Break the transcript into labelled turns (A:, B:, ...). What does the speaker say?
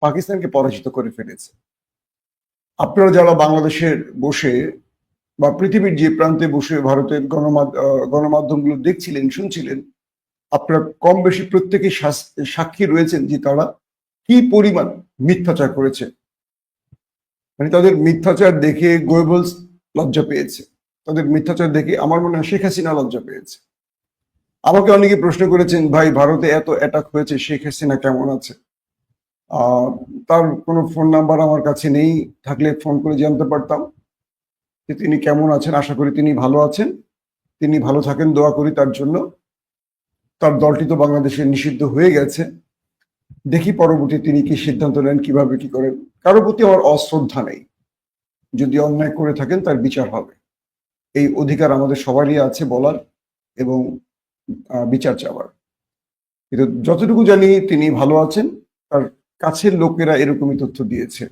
A: পাকিস্তানকে পরাজিত করে ফেলেছে। আপনারা যারা বাংলাদেশের বসে বা পৃথিবীর যে প্রান্তে বসে ভারতের গণমাধ- আহ, গণমাধ্যমগুলো দেখছিলেন শুনছিলেন আপনারা কম বেশি প্রত্যেকেই শাস- সাক্ষী রয়েছেন যে তারা কি পরিমাণ মিথ্যাচার করেছে। মানে তাদের মিথ্যাচার দেখে গোয়েবলস লজ্জা পেয়েছে। তাদের মিথ্যাচার দেখে আমার মনে হয় শেখ হাসিনা লজ্জা পেয়েছে। আমাকে অনেকে প্রশ্ন করেছেন ভাই ভারতে এত অ্যাটাক হয়েছে শেখ হাসিনা কেমন আছে? তার কোনো ফোন নাম্বার আমার কাছে নেই। থাকলে ফোন করে জানতে পারতাম যে তিনি কেমন আছেন। আশা করি তিনি ভালো আছেন। তিনি ভালো থাকেন, দোয়া করি তার জন্য। তার দলটি তো বাংলাদেশে নিষিদ্ধ হয়ে গেছে। দেখি পরবর্তী তিনি কি সিদ্ধান্ত নেন, কীভাবে কি করেন। কারও প্রতি আমার অশ্রদ্ধা নেই। যদি অন্যায় করে থাকেন, তার বিচার হবে। এই অধিকার আমাদের সবারই আছে বলার এবং বিচার চাওয়ার। কিন্তু যতটুকু জানি তিনি ভালো আছেন, তার কাছের লোকেরা এরকমই তথ্য দিয়েছে।